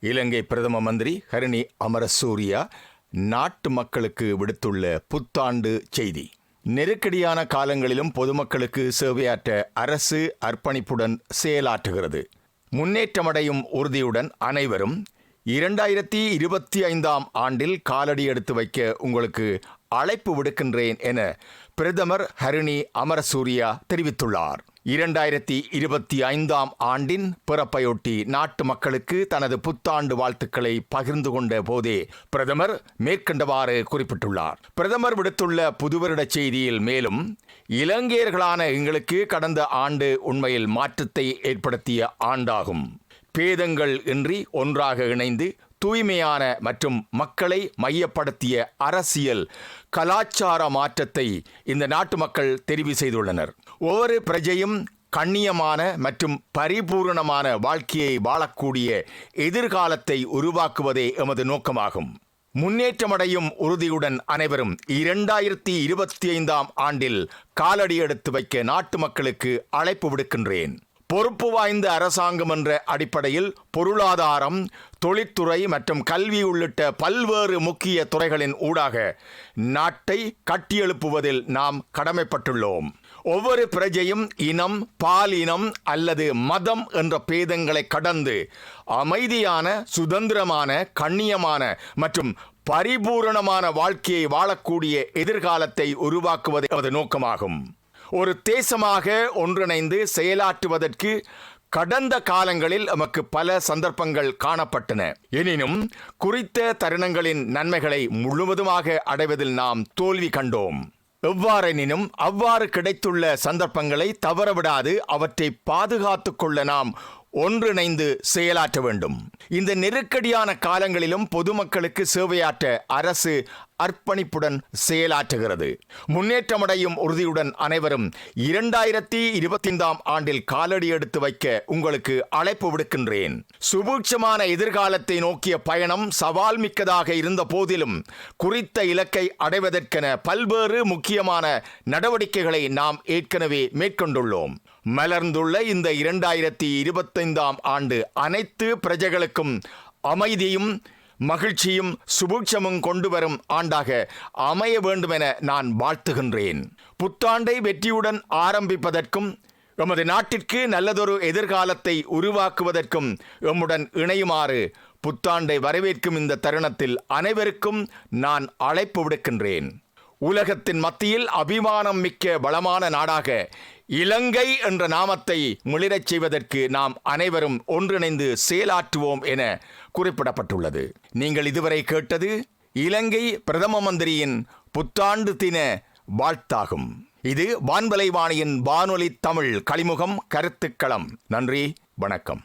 இலங்கை பிரதம மந்திரி ஹரிணி அமரசூரியா நாட்டு மக்களுக்கு விடுத்துள்ள புத்தாண்டு செய்தி. நெருக்கடியான காலங்களிலும் பொதுமக்களுக்கு சேவையாற்ற அரசு அர்ப்பணிப்புடன் செயலாற்றுகிறது. முன்னேற்றமடையும் உறுதியுடன் அனைவரும் இரண்டாயிரத்தி இருபத்தி ஐந்தாம் ஆண்டில் காலடி எடுத்து வைக்க உங்களுக்கு அழைப்பு விடுக்கின்றேன் என பிரதமர் ஹரிணி அமரசூரியா தெரிவித்துள்ளார். இரண்டாயிரத்தி இருபத்தி ஐந்தாம் ஆண்டின் பிறப்பையொட்டி நாட்டு மக்களுக்கு தனது புத்தாண்டு வாழ்த்துக்களை பகிர்ந்து கொண்ட போதே பிரதமர் மேற்கண்டவாறு குறிப்பிட்டுள்ளார். பிரதமர் விடுத்துள்ள புதுவருட செய்தியில் மேலும் இலங்கையர்களான எங்களுக்கு கடந்த ஆண்டு உண்மையில் மாற்றத்தை ஏற்படுத்திய ஆண்டாகும். பேதங்கள் இன்றி ஒன்றாக இணைந்து தூய்மையான மற்றும் மக்களை மையப்படுத்திய அரசியல் கலாச்சார மாற்றத்தை இந்த நாட்டு மக்கள் தெரிவு செய்துள்ளனர். ஒவ்வொரு பிரஜையும் கண்ணியமான மற்றும் பரிபூரணமான வாழ்க்கையை வாழக்கூடிய எதிர்காலத்தை உருவாக்குவதே எமது நோக்கமாகும். முன்னேற்றமடையும் உறுதியுடன் அனைவரும் இரண்டாயிரத்தி இருபத்தி ஐந்தாம் ஆண்டில் காலடி எடுத்து வைக்க நாட்டு மக்களுக்கு அழைப்பு விடுக்கின்றேன். பொறுப்பு வாய்ந்த அரசாங்கம் என்ற அடிப்படையில் பொருளாதாரம் தொழிற்துறை மற்றும் கல்வி உள்ளிட்ட பல்வேறு முக்கிய துறைகளின் ஊடாக நாட்டை கட்டியெழுப்புவதில் நாம் கடமைப்பட்டுள்ளோம். ஒவ்வொரு பிரஜையும் இனம் பாலினம் அல்லது மதம் என்ற பேதங்களை கடந்து அமைதியான சுதந்திரமான கண்ணியமான மற்றும் பரிபூரணமான வாழ்க்கையை வாழக்கூடிய எதிர்காலத்தை உருவாக்குவது நமது நோக்கமாகும். ஒரு தேசமாக ஒன்றிணைந்து செயலாற்றுவதற்கு கடந்த காலங்களில் நமக்கு பல சந்தர்ப்பங்கள் காணப்பட்டன. எனினும் குறித்த தருணங்களின் நன்மைகளை முழுவதுமாக அடைவதில் நாம் தோல்வி கண்டோம். எவ்வாறெனினும் அவ்வாறு கிடைத்துள்ள சந்தர்ப்பங்களை தவறவிடாது அவற்றை பாதுகாத்து கொள்ள நாம் ஒன்றிணைந்து செயலாற்ற வேண்டும். இந்த நெருக்கடியான காலங்களிலும் பொதுமக்களுக்கு சேவையாற்ற அரசு அர்ப்பணிப்புடன் செயலாற்றுகிறது. முன்னேற்றமடையும் உறுதியுடன் அனைவரும் இரண்டாயிரத்தி இருபத்தைந்தாம் ஆண்டில் காலடி எடுத்து வைக்க உங்களுக்கு அழைப்பு விடுக்கின்றேன். சுபூட்சமான எதிர்காலத்தை நோக்கிய பயணம் சவால் மிக்கதாக இருந்த போதிலும் குறித்த இலக்கை அடைவதற்கென பல்வேறு முக்கியமான நடவடிக்கைகளை நாம் ஏற்கனவே மேற்கொண்டுள்ளோம். மலர்ந்துள்ள இந்த இரண்டாயிரத்தி இருபத்தைந்தாம் ஆண்டு அனைத்து பிரஜைகளுக்கும் அமைதியும் மகிழ்ச்சியும் சுபூட்சமும் கொண்டு வரும் ஆண்டாக அமைய வேண்டுமென நான் வாழ்த்துகின்றேன். புத்தாண்டை வெற்றியுடன் ஆரம்பிப்பதற்கும் எமது நாட்டிற்கு நல்லதொரு எதிர்காலத்தை உருவாக்குவதற்கும் எம்முடன் இணையுமாறு புத்தாண்டை வரவேற்கும் இந்த தருணத்தில் அனைவருக்கும் நான் அழைப்பு விடுக்கின்றேன். உலகத்தின் மத்தியில் அபிமானம் மிக்க வளமான நாடாக இலங்கை என்ற நாமத்தை மிளிரச் செய்வதற்கு நாம் அனைவரும் ஒன்றிணைந்து செயலாற்றுவோம் என குறிப்பிடப்பட்டுள்ளது. நீங்கள் இதுவரை கேட்டது இலங்கை பிரதம மந்திரியின் புத்தாண்டு தின வாழ்த்தாகும். இது வான்வலைவாணியின் வானொலி தமிழ் களிமுகம் கருத்துக்களம். நன்றி வணக்கம்.